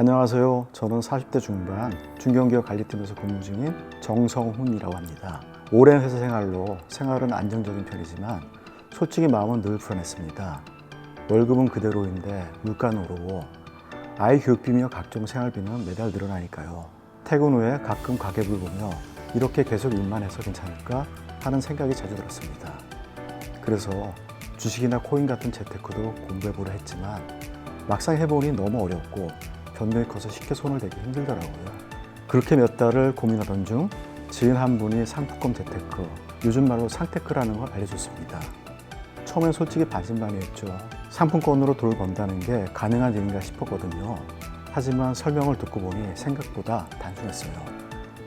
안녕하세요. 저는 40대 중반 중견기업 관리팀에서 근무 중인 정성훈이라고 합니다. 오랜 회사 생활로 생활은 안정적인 편이지만 솔직히 마음은 늘 불안했습니다. 월급은 그대로인데 물가는 오르고 아이 교육비며 각종 생활비는 매달 늘어나니까요. 퇴근 후에 가끔 가계부를 보며 이렇게 계속 일만 해서 괜찮을까 하는 생각이 자주 들었습니다. 그래서 주식이나 코인 같은 재테크도 공부해보려 했지만 막상 해보니 너무 어렵고 변동이 커서 쉽게 손을 대기 힘들더라고요. 그렇게 몇 달을 고민하던 중 지인 한 분이 상품권 재테크, 요즘 말로 상테크라는 걸 알려줬습니다. 처음엔 솔직히 반신반의했죠. 상품권으로 돈을 번다는 게 가능한 일인가 싶었거든요. 하지만 설명을 듣고 보니 생각보다 단순했어요.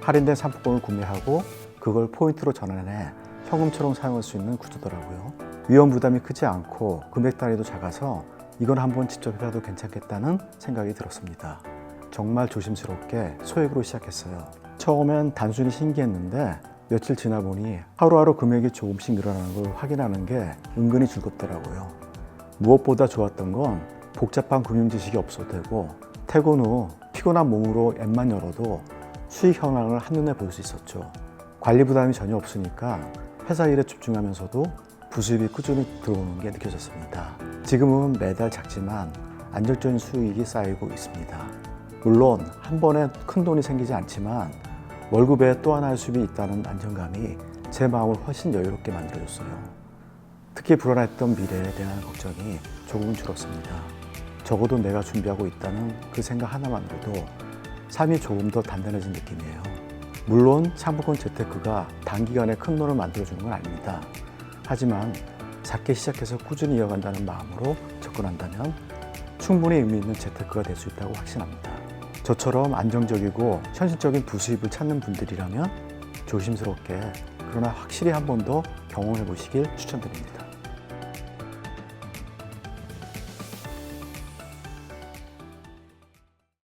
할인된 상품권을 구매하고 그걸 포인트로 전환해 현금처럼 사용할 수 있는 구조더라고요. 위험 부담이 크지 않고 금액 단위도 작아서 이건 한번 직접 해봐도 괜찮겠다는 생각이 들었습니다. 정말 조심스럽게 소액으로 시작했어요. 처음엔 단순히 신기했는데 며칠 지나 보니 하루하루 금액이 조금씩 늘어나는 걸 확인하는 게 은근히 즐겁더라고요. 무엇보다 좋았던 건 복잡한 금융 지식이 없어도 되고 퇴근 후 피곤한 몸으로 앱만 열어도 수익 현황을 한눈에 볼 수 있었죠. 관리 부담이 전혀 없으니까 회사 일에 집중하면서도 부수입이 꾸준히 들어오는 게 느껴졌습니다. 지금은 매달 작지만 안정적인 수익이 쌓이고 있습니다. 물론 한 번에 큰 돈이 생기지 않지만 월급에 또 하나의 수입이 있다는 안정감이 제 마음을 훨씬 여유롭게 만들어줬어요. 특히 불안했던 미래에 대한 걱정이 조금 줄었습니다. 적어도 내가 준비하고 있다는 그 생각 하나만으로도 삶이 조금 더 단단해진 느낌이에요. 물론 상품권 재테크가 단기간에 큰 돈을 만들어주는 건 아닙니다. 하지만 작게 시작해서 꾸준히 이어간다는 마음으로 접근한다면 충분히 의미 있는 재테크가 될 수 있다고 확신합니다. 저처럼 안정적이고 현실적인 부수입을 찾는 분들이라면 조심스럽게 그러나 확실히 한 번 더 경험해 보시길 추천드립니다.